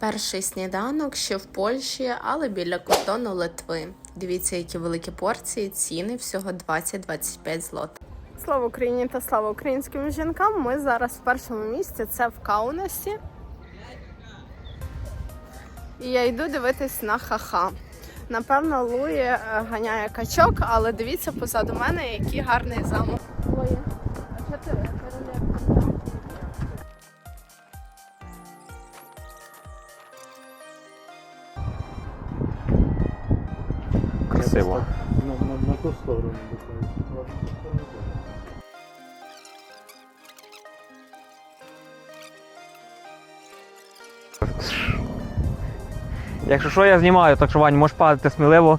Перший сніданок ще в Польщі, але біля кордону Литви. Дивіться, які великі порції, ціни всього 20-25 злот. Слава Україні та слава українським жінкам. Ми зараз в першому місці. Це в Каунасі. І я йду дивитись на ха-ха. Напевно, Луї е, ганяє качок, але дивіться позаду мене, який гарний замок. 100 гривень виходить. Якщо що, я знімаю, так що Вань, можеш падати сміливо.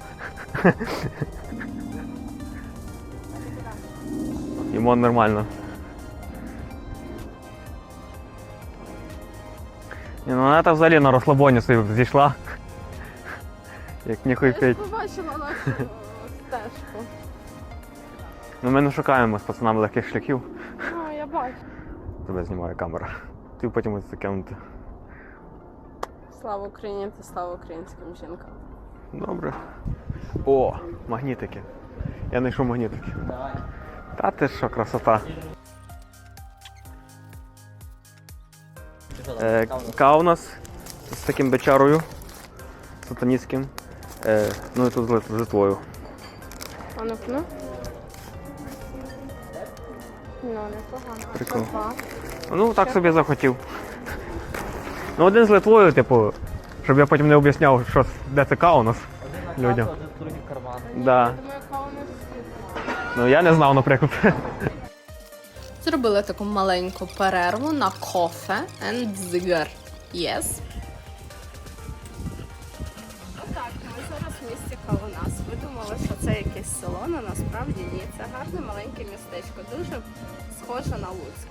Йому нормально. Ні, ну вона та взагалі на розслабоні собі зійшла. Як ніхуй Я пить. побачила, але стежку. Ну ми не шукаємо з пацанами легких шляхів. Ну, я бачу. Тебе знімає камера. Ти потім ось закинути. Слава Україні та слава українським жінкам. Добре. О, магнітики. Я знайшов магнітики. Та ти що, красота. Е, Каунас з таким бичарою сатаністським. Е, ну і тут з Литвою. А ну ну. Непогано. Прикол. Ну так собі захотів. Ну один з Литвою, типу, щоб я потім не об'ясняв, що, де це Каунас людям. Да. Думаю, яка у нас світла. Ну я не знав, наприклад. Зробили таку маленьку перерву на кофе and зигар. Yes. Гарне маленьке містечко, дуже схоже на Луцьк.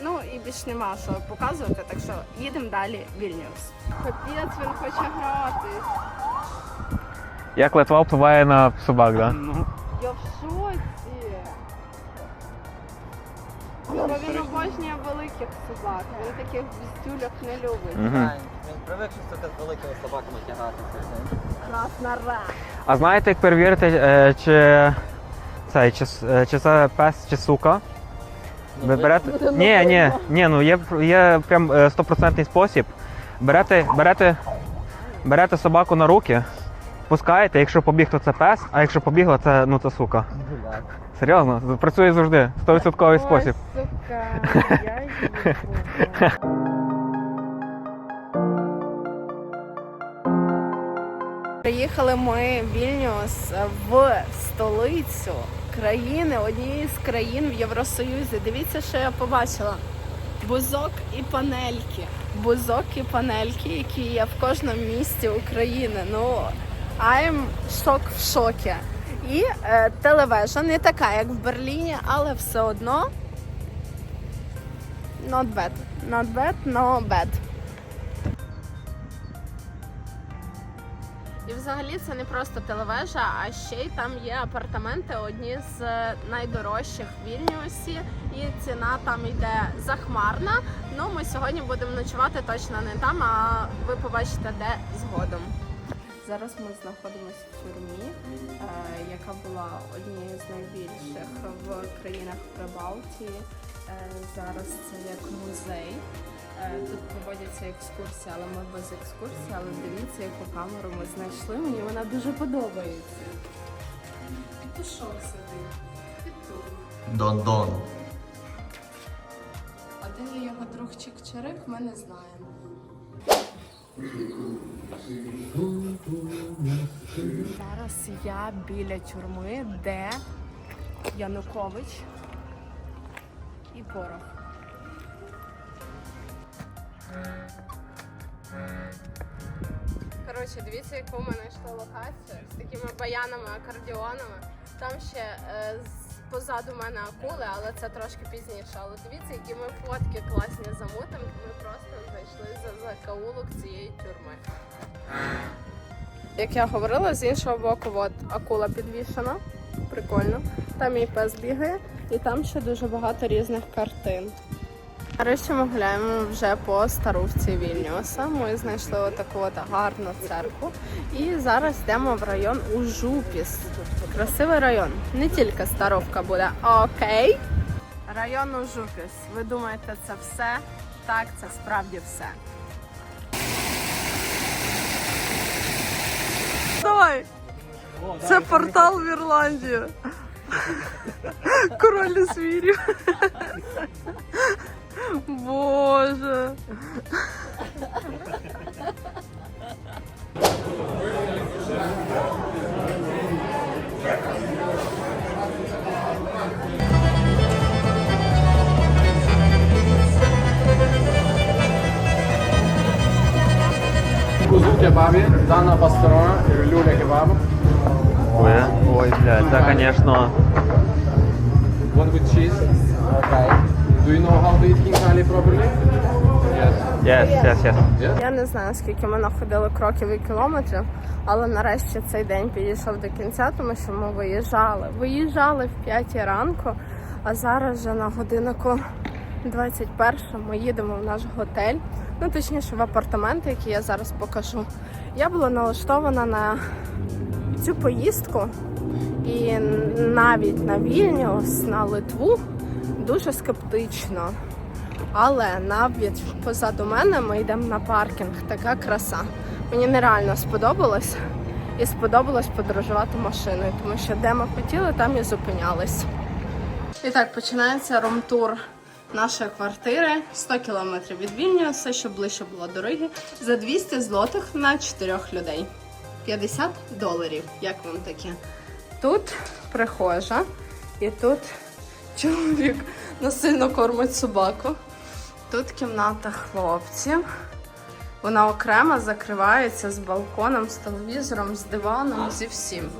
Ну і більш нема що показувати, так що їдемо далі в Вільнюс. Капець, він хоче гратись. Як Литва впливає на собак, да? Ну, Я в шоці. Бо він обожнює великих собак. Він таких бістюлях не любить. Угу. Він привик, що це з великими собаками тягатися. Красна ра. А знаєте, як перевірити, е, чи, цей, чи, е, чи це пес чи сука? Ви берете. Ні, ні, ні, ну є, є прям е, стопроцентний спосіб. Берете, берете, берете собаку на руки, пускаєте, якщо побіг, то це пес, а якщо побігла, це ну це сука. Серйозно, працює завжди. 100% спосіб. Ой, сука, я їбу. Приїхали ми в Вільнюс в столицю країни, однієї з країн в Євросоюзі. Дивіться, що я побачила. Бузок і панельки. Бузок і панельки, які є в кожному місті України. Ну, I'm шок в шокі. І е, телевежа не така, як в Берліні, але все одно not bad. Not bad, no bad. Взагалі це не просто телевежа, а ще й там є апартаменти, одні з найдорожчих в Вільнюсі, і ціна там йде захмарна. Ну ми сьогодні будемо ночувати точно не там, а ви побачите де згодом. Зараз ми знаходимося в тюрмі, е, яка була однією з найбільших в країнах Прибалтії. Е, зараз це як музей. Е, Тут проводяться екскурсії, але ми без екскурсії. Але дивіться, яку камеру ми знайшли. Мені вона дуже подобається. Сидить. Петух. Дон-дон. А де є його друг Чик-Чирик, ми не знаємо. Зараз я біля тюрми, де Янукович і Порох. Коротше, дивіться, яку ми знайшли локацію з такими баянами, акордіонами. Там ще е, позаду мене акули, але це трошки пізніше. Але дивіться, які ми фотки класні замутимо. Ми просто знайшли за закаулок цієї тюрми. Як я говорила, з іншого боку, от акула підвішена. Прикольно. Там мій пес бігає, і там ще дуже багато різних картин. Нарешті ми гуляємо вже по старовці Вільнюса. Ми знайшли отаку от гарну церкву. І зараз йдемо в район Ужупіс. Красивий район. Не тільки старовка буде. Окей. Район Ужупіс. Ви думаєте, це все? Так, це справді все. Давай! Це портал в Ірландію. Король звірів. Боже. Кузу кебабі, Дана пасторона, люля кебабу. Ой, ой, блядь, це, звісно. One with cheese. Окей. Do you know how to eat king curry properly? Yes. Yes, yes, yes. Я не знаю, скільки ми находили кроків і кілометрів, але нарешті цей день підійшов до кінця, тому що ми виїжджали. Виїжджали в 5 ранку, а зараз вже на годиннику 21 ми їдемо в наш готель. Ну, точніше, в апартаменти, які я зараз покажу. Я була налаштована на цю поїздку і навіть на Вільнюс, на Литву дуже скептично. Але навіть позаду мене ми йдемо на паркінг. Така краса. Мені нереально сподобалось. І сподобалось подорожувати машиною, тому що де ми хотіли, там і зупинялись. І так, починається румтур нашої квартири 100 кілометрів від Вільнюса, щоб ближче було до Риги, за 200 злотих на 4 людей. 50 доларів, як вам таке? Тут прихожа, і тут чоловік насильно кормить собаку. Тут кімната хлопців. Вона окремо закривається з балконом, з телевізором, з диваном, зі всім.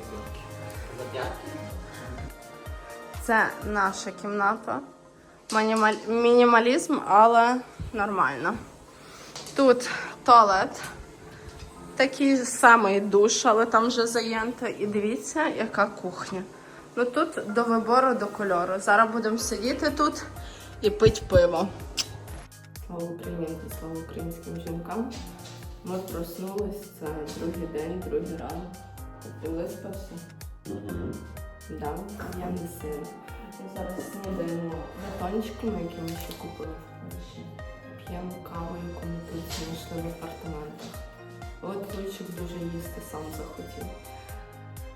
Це наша кімната. Мінімаль- Мінімалізм, але нормально. Тут туалет. Такий самий душ, але там вже заєнто. І дивіться, яка кухня. Ну тут до вибору, до кольору. Зараз будемо сидіти тут і пити пиво. Слава Україні, слава українським жінкам. Ми проснулись, це другий день, другий ранок. Ти виспався? Да, я не сильно. Зараз снідаємо батончиками, які ми ще купили. П'ємо каву, яку ми тут знайшли в апартаментах. От Лучик дуже їсти сам захотів.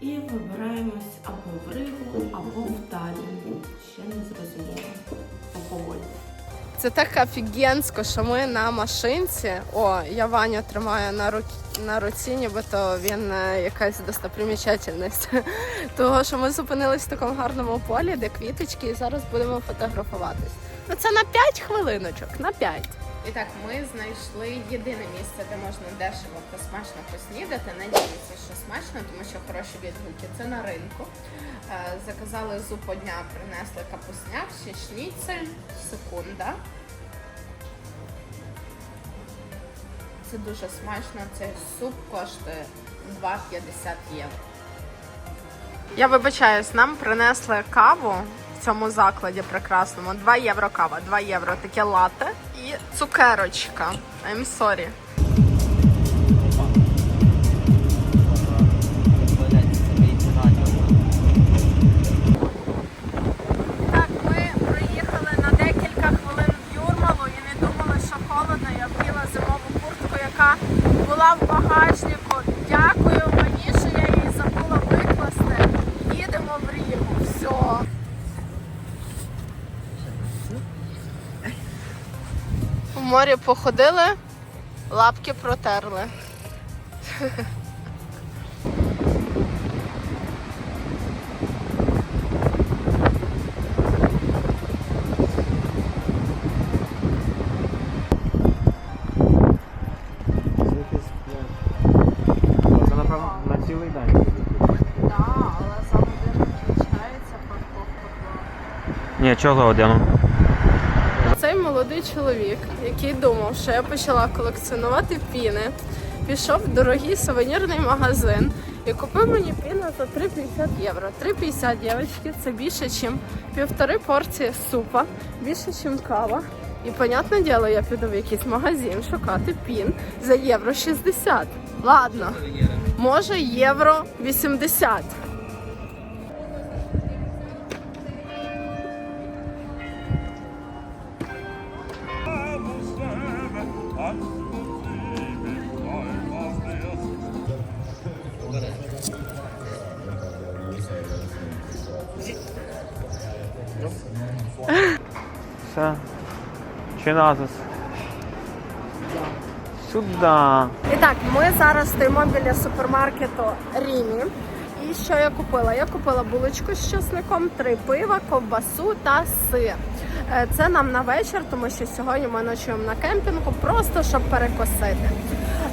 І вибираємось або в Ригу, або в Таллін. Ще не зрозуміло. По погоді. Це так офігенсько, що ми на машинці. О, я Ваню тримаю на руці, на руці, нібито він е, якась достопримічательність. Того, що ми зупинились в такому гарному полі, де квіточки, і зараз будемо фотографуватись. Ну це на 5 хвилиночок, на 5. І так, ми знайшли єдине місце, де можна дешево та смачно поснідати. Надіюся, що смачно, тому що хороші відгуки. Це на ринку. Е, Заказали зупу дня, принесли капусняк, ще шніцель, секунда. Це дуже смачно. Цей суп коштує 2,50 євро. Я вибачаюсь, нам принесли каву в цьому закладі прекрасному. 2 євро кава, 2 євро таке лате і цукерочка. I'm sorry. Так, ми проїхали на декілька хвилин в Юрмалу і не думали, що холодно. Я вділа зимову куртку, яка була в багажнику. Дякую мені, що я її забула викласти. Їдемо в Рігу. Все. В морі походили, лапки протерли. Це, напевно, на молодий чоловік, який думав, що я почала колекціонувати піни, пішов в дорогий сувенірний магазин і купив мені піну за 3,50 євро. 3,50 дівчатки, це більше, ніж півтори порції супа, більше, ніж кава І, понятне діло, я піду в якийсь магазин шукати пін за євро 60. Ладно, може євро 80. Все. Чи? Сюди. І так, ми зараз стоїмо біля супермаркету Рімі. І що я купила? Я купила булочку з чесником, три пива, ковбасу та сир. Е, Це нам на вечір, тому що сьогодні ми ночуємо на кемпінгу, просто щоб перекусити.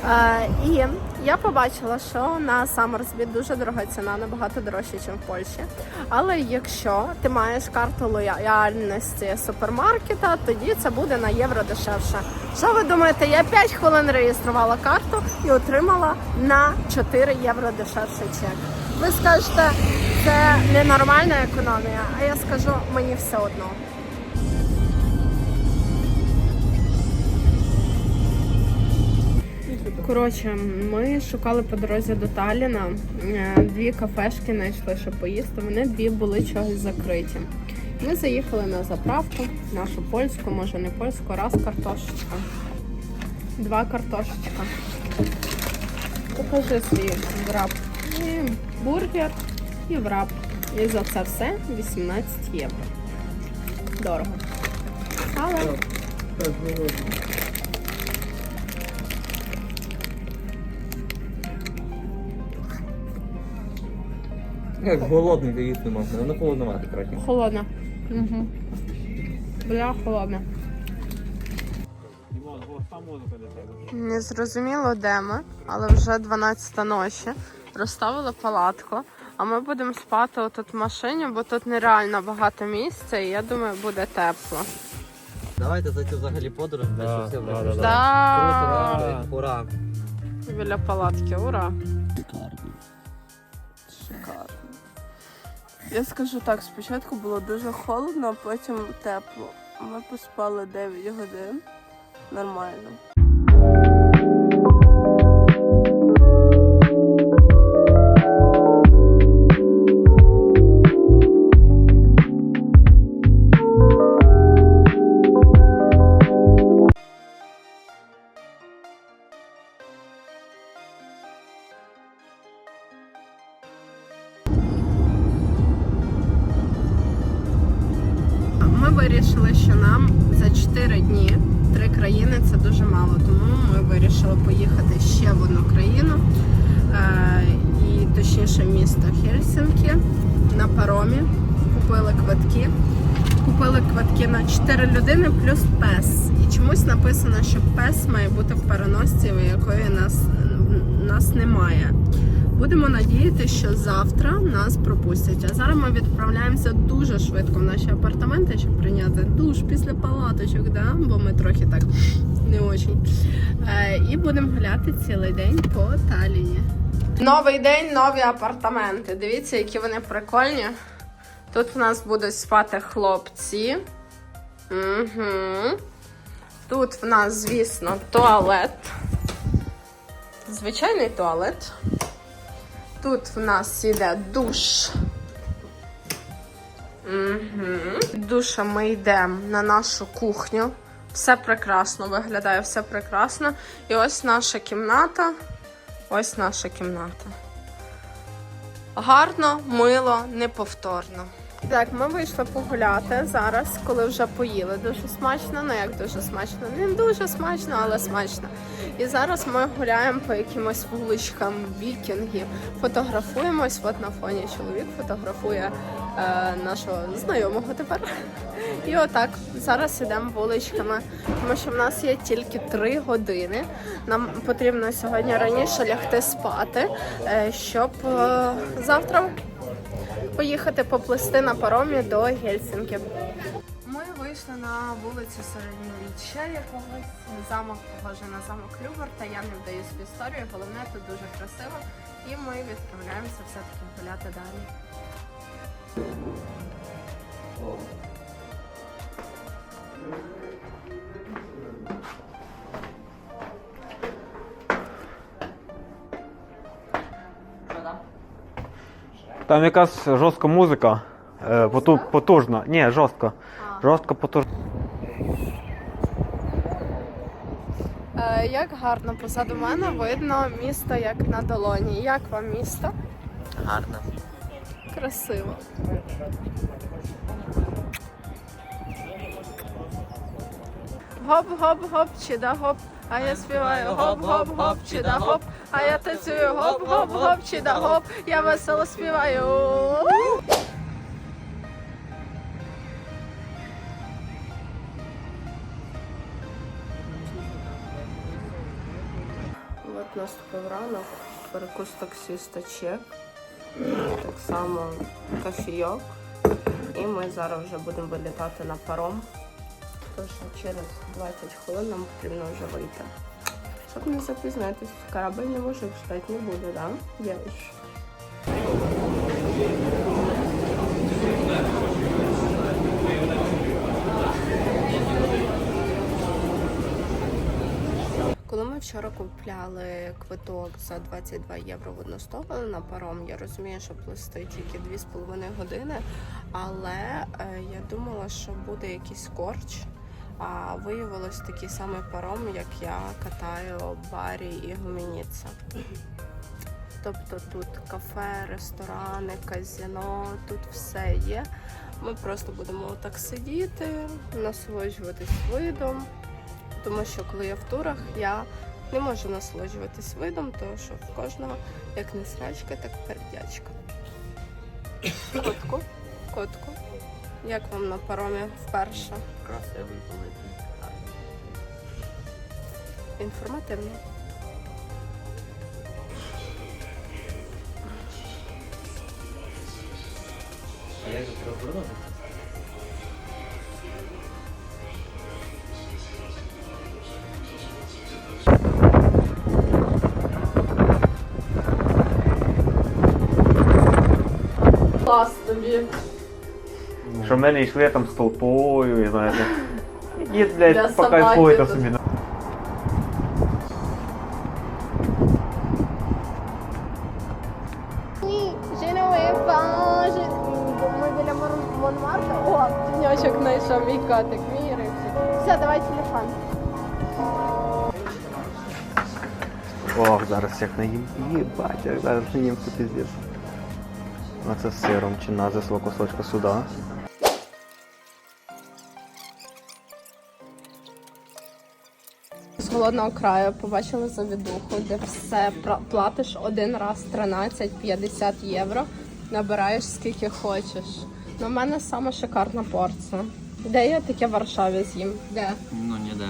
Е, І я побачила, що на Саммерсбі дуже дорога ціна, набагато дорожче, ніж в Польщі. Але якщо ти маєш карту лояльності супермаркета, тоді це буде на євро дешевше. Що ви думаєте? Я 5 хвилин реєструвала карту і отримала на 4 євро дешевший чек. Ви скажете, це ненормальна економія, а я скажу, мені все одно. Коротше, ми шукали по дорозі до Талліна. Е, Дві кафешки знайшли, щоб поїсти. Вони дві були чогось закриті. Ми заїхали на заправку, нашу польську, може не польську, раз картошечка, два картошечка. Покажи свій враб. І бургер і враб. І за це все 18 євро. Дорого. Але Як голодний ти їсти можна, воно холодновато трохи. холодно. Угу. Бля, холодно. Не зрозуміло, де ми, але вже 12 ночі. Розставили палатку, а ми будемо спати отут в машині, бо тут нереально багато місця, і я думаю, буде тепло. Давайте за цю взагалі подорож, Да, да, все да, вийшло. да, Круто, Да. да, ура. Біля палатки, ура! Я скажу так, спочатку було дуже холодно, а потім тепло. Ми поспали 9 годин. Нормально. Квитки. Купили квитки на 4 людини плюс пес. І чомусь написано, що пес має бути в переносці, у якої нас, нас немає. Будемо надіятися, що завтра нас пропустять. А зараз ми відправляємося дуже швидко в наші апартаменти, щоб прийняти душ після палаточок, да? бо ми трохи так не очень. Е, і будемо гуляти цілий день по Таліні. Новий день, нові апартаменти. Дивіться, які вони прикольні. Тут в нас будуть спати хлопці. Угу. Тут в нас, звісно, туалет. Звичайний туалет. Тут в нас іде душ. Угу. Душа ми йдемо на нашу кухню. Все прекрасно виглядає, все прекрасно. І ось наша кімната. Ось наша кімната. Гарно, мило, неповторно. Так, ми вийшли погуляти зараз, коли вже поїли дуже смачно. Ну як дуже смачно? Не дуже смачно, але смачно. І зараз ми гуляємо по якимось вуличкам вікінгів, фотографуємось. От на фоні чоловік фотографує е, нашого знайомого тепер. І отак зараз ідемо вуличками, тому що в нас є тільки три години. Нам потрібно сьогодні раніше лягти спати, е, щоб е, завтра поїхати поплисти на паромі до Гельсінки. Ми вийшли на вулицю середньовіччя якогось замок похожий на замок Люберта. Я не вдаюсь в історію, головне тут дуже красиво. І ми відправляємося все-таки гуляти далі. Там якась жорстка музика. Е, поту, потужна. Ні, жорстка. Жорстко потужна. Е, як гарно позаду мене видно місто як на долоні. Як вам місто? Гарно. Красиво. Гоп-гоп-гоп, чи да гоп. А я співаю гоп-гоп-гоп, чи да гоп. А я танцюю гоп-гоп-гоп, чи да гоп. Я весело співаю. От наступив ранок, перекус таксиста чек. Так само кофійок. І ми зараз вже будемо вилітати на паром. Тож через 20 хвилин нам потрібно вже вийти. Щоб не запізнитись, корабель не може читати не буде, да? Дівчата? Коли ми вчора купляли квиток за 22 євро в одну сторону на паром, я розумію, що плисти тільки 2,5 години, але е, я думала, що буде якийсь корч. А виявилось такий самий паром, як я катаю Барі і Гумініца. Тобто тут кафе, ресторани, казино, тут все є. Ми просто будемо так сидіти, насолоджуватись видом. Тому що коли я в турах, я не можу насолоджуватись видом, тому що в кожного як не срачка, так пердячка. Котку, котку. Як вам на паромі вперше? Красивий великий. Інформативно. А як же треба повернути? Клас тобі. Що ми не йшли там з толпою, і знаєте. Для блядь, тут. собі. Монмарта. О, тіньочок знайшов мій котик, мій рибчик. Все, давай телефон. Ох, зараз як наїм. Їбать, як зараз наїм це піздець. А це з сиром чи на свого кусочка сюди. З голодного краю побачили завідуху, де все платиш один раз 13-50 євро, набираєш скільки хочеш. Ну, в мене саме шикарна порція. Де я таке в Варшаві з'їм? Де? Ну, ніде.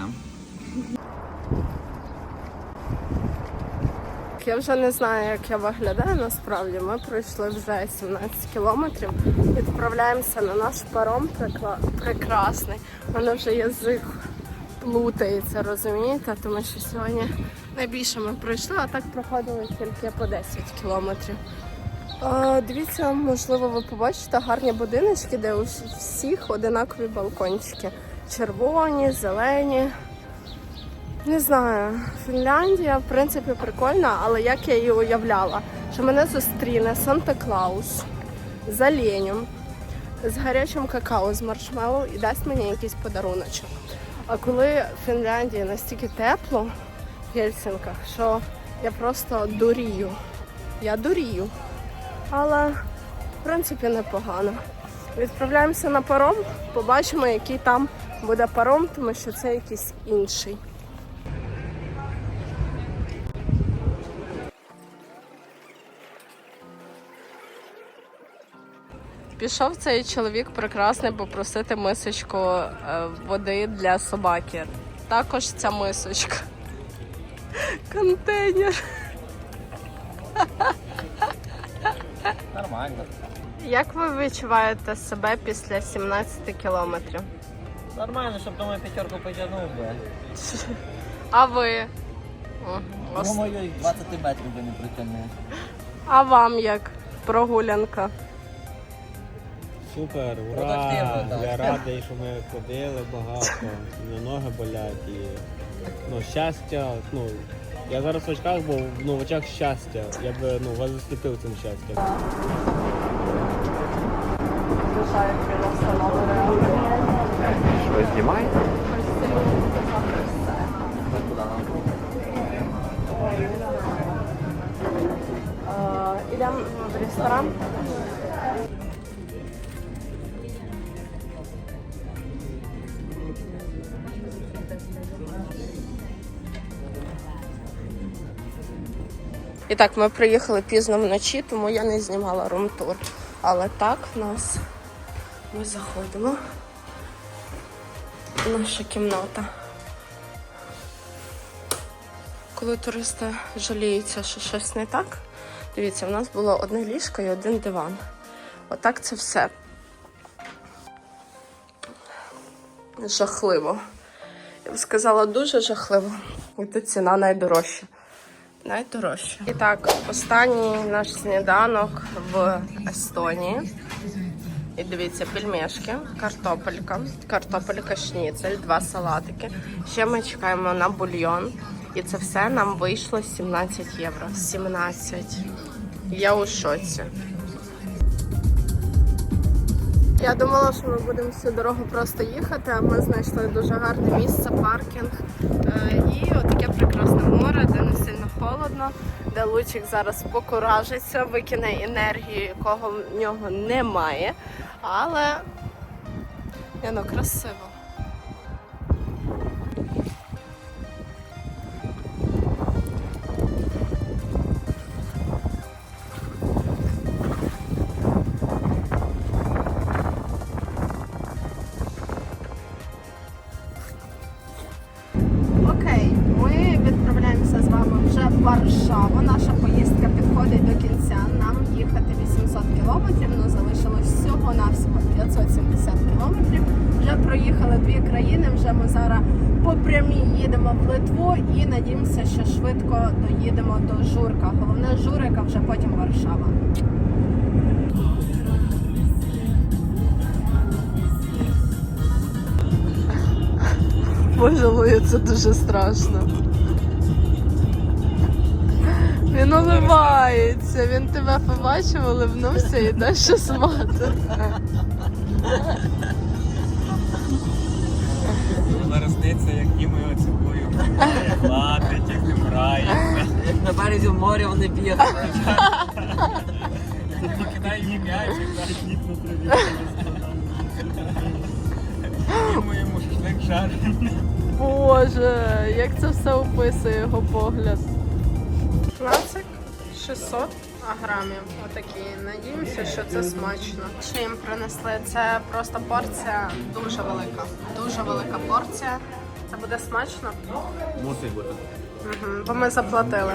Я вже не знаю, як я виглядаю насправді. Ми пройшли вже 17 кілометрів. Відправляємося на наш паром прекрасний. У мене вже язик плутається, розумієте? Тому що сьогодні найбільше ми пройшли, а так проходили тільки по 10 кілометрів. Дивіться, можливо, ви побачите гарні будиночки, де у всіх одинакові балкончики. Червоні, зелені. Не знаю, Фінляндія, в принципі, прикольна, але як я її уявляла, що мене зустріне Санта-Клаус з оленем, з гарячим какао, з маршмеллоу і дасть мені якийсь подаруночок. А коли в Фінляндії настільки тепло в Гельсінках, що я просто дурію. Я дурію. Але в принципі непогано. Відправляємося на паром, побачимо, який там буде паром, тому що це якийсь інший. Пішов цей чоловік прекрасний попросити мисочку е, води для собаки. Також ця мисочка. Контейнер. Нормально. Як ви відчуваєте себе після 17 кілометрів? Нормально, щоб думаю, п'ятерку потягнув би. А ви? Ос- Думаю, 20 метрів би не притягнув. А вам як прогулянка? Супер, ура! Так. Я радий, що ми ходили багато, ну, ноги болять і ну, щастя. Ну, я зараз в очках, бо ну, в очах щастя. Я би ну, вас засліпив цим щастям. він знімає? Ідемо в ресторан. І так, ми приїхали пізно вночі, тому я не знімала рум-тур. Але так в нас ми заходимо. Наша кімната. Коли туристи жаліються, що щось не так, дивіться, в нас було одне ліжко і один диван. Отак це все. Жахливо. Я б сказала, дуже жахливо. І тут ціна найдорожча. Найдорожча. І так, останній наш сніданок в Естонії. І дивіться, пельмешки, картопелька, картопелька шніцель, два салатики. Ще ми чекаємо на бульйон. І це все нам вийшло 17 євро. 17. Я у шоці. Я думала, що ми будемо всю дорогу просто їхати, а ми знайшли дуже гарне місце, паркінг. Е, І отаке прекрасне море, де не сильно холодно, де лучик зараз покуражиться, викине енергію, якого в нього немає. Але ні, ну красиво. Окей, ми відправляємося з вами вже в Варшаву. Наша поїздка підходить до кінця. Нам їхати 800 кілометрів, ну залишилось всього навсього 570 кілометрів. Вже проїхали дві країни. Вже ми зараз по прямій їдемо в Литву і надіємося, що швидко доїдемо до Журка. Головне Журик, а вже потім Варшава. Боже це дуже страшно. Він уливається, він тебе побачив, уливнувся і далі смати. Нароститься, як німи оцілую. Платить, як не мрається. Як на березі моря вони бігають. Покидай їм м'ячик, навіть ніг на траві. Йому йому шашлик жарений. Боже, як це все описує його погляд. Класик 600 грамів. Отакі. Надіємося, що це смачно. Що їм принесли? Це просто порція дуже велика. Дуже велика порція. Це буде смачно? Мусить бути. Угу, бо ми заплатили.